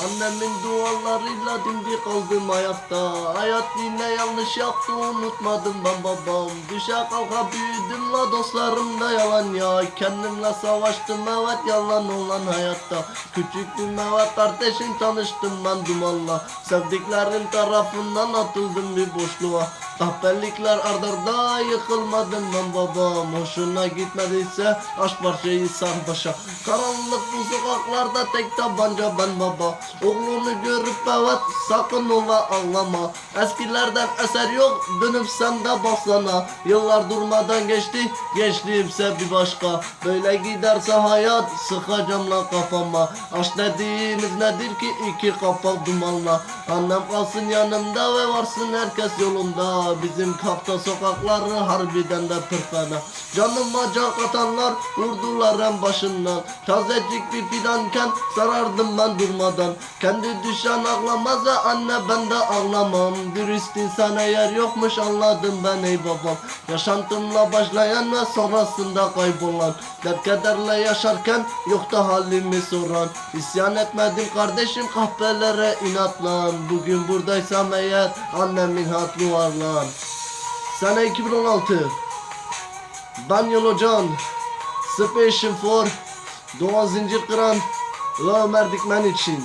Annemin dualarıyla dimdik kaldım ayakta Hayat yine yanlış yaptı unutmadım ben babam. Düşe kalka büyüdüm la dostlarım da yalan ya. Kendimle savaştım evet yalan olan hayatta. Küçüktüm evet kardeşim tanıştım ben dumanla. Sevdiklerim tarafından atıldım bir boşluğa Kahpelikler ardarda yıkılmadım ben babam Hoşuna gitmediyse aşk parçayı sar başa. Karanlık bu sokaklarda tek tabanca ben baba. Oğlunu görüp evet sakın ola ağlama. Eskilerden eser yok dönüp sen de baksana Yıllar durmadan geçti gençliğimse bir başka. Böyle giderse hayat sıkacağım la kafama. Aşk dediğimiz nedir ki iki kapak dumanla? Annem kalsın yanımda ve varsın herkes yolunda Bizim kapta sokakları harbiden de pırfena Canıma can katanlar vurdular en başından. Tazecik bir fidanken sarardım ben durmadan. Kendi düşen ağlamaz ya anne ben de ağlamam. Dürüst insana yer yokmuş anladım ben ey babam. Yaşantımla başlayan ve sonrasında kaybolan. Dert kederle yaşarken yoktu halimi soran. İsyan etmedim kardeşim kahvelere inatlan. Bugün buradaysam eğer annemin hatlı var lan Sene 2016 Daniel Hocan. Special for Doğan Zincir Kıran ve Ömer Dikmen için